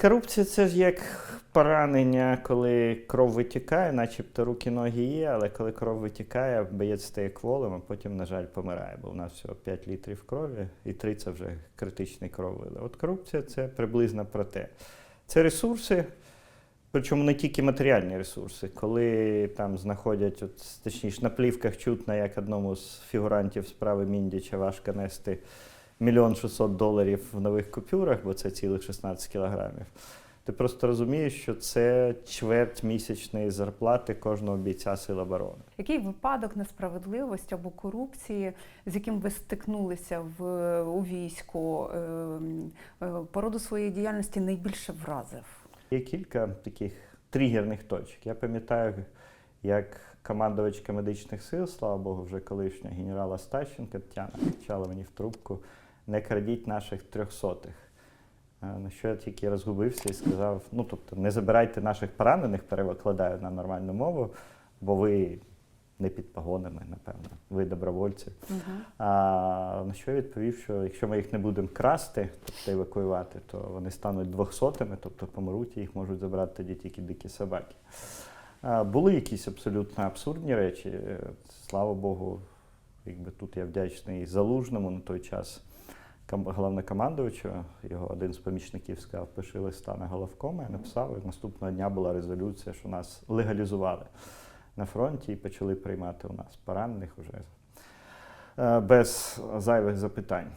корупція це ж як поранення, коли кров витікає, начебто руки, ноги є, але коли кров витікає, боєць стає кволим, а потім, на жаль, помирає, бо у нас всього 5 літрів крові, і 3 це вже критичний кров. От корупція це приблизно про те. Це ресурси, причому не тільки матеріальні ресурси. Коли там знаходять, от, точніше, на плівках чутно, як одному з фігурантів справи Міндіча важко нести мільйон 600 доларів в нових купюрах, бо це цілих 16 кілограмів. Ти просто розумієш, що це чверть місячної зарплати кожного бійця Сил оборони. Який випадок несправедливості або корупції, з яким ви стикнулися в у війську, е, е, по роду своєї діяльності найбільше вразив? Є кілька таких тригерних точок. Я пам'ятаю, як командувачка медичних сил, слава Богу, вже колишня генерала Стащенка Тетяна кричала мені в трубку: не крадіть наших трьохсотих. Е, На що я тільки розгубився і сказав: ну тобто, не забирайте наших поранених, перекладаю на нормальну мову, бо ви не під погонами, напевно, ви добровольці. А на що я відповів, що якщо ми їх не будемо красти, тобто евакуювати, то вони стануть двохсотими, тобто помруть, і їх можуть забрати тоді тільки дикі собаки. А, були якісь абсолютно абсурдні речі. Е, Слава Богу, якби тут я вдячний залужному на той час ком- головнокомандувачу. Його один з помічників сказав, пиши листа на головкома. Я написав, і наступного дня була резолюція, що нас легалізували на фронті і почали приймати у нас поранених уже е, без зайвих запитань.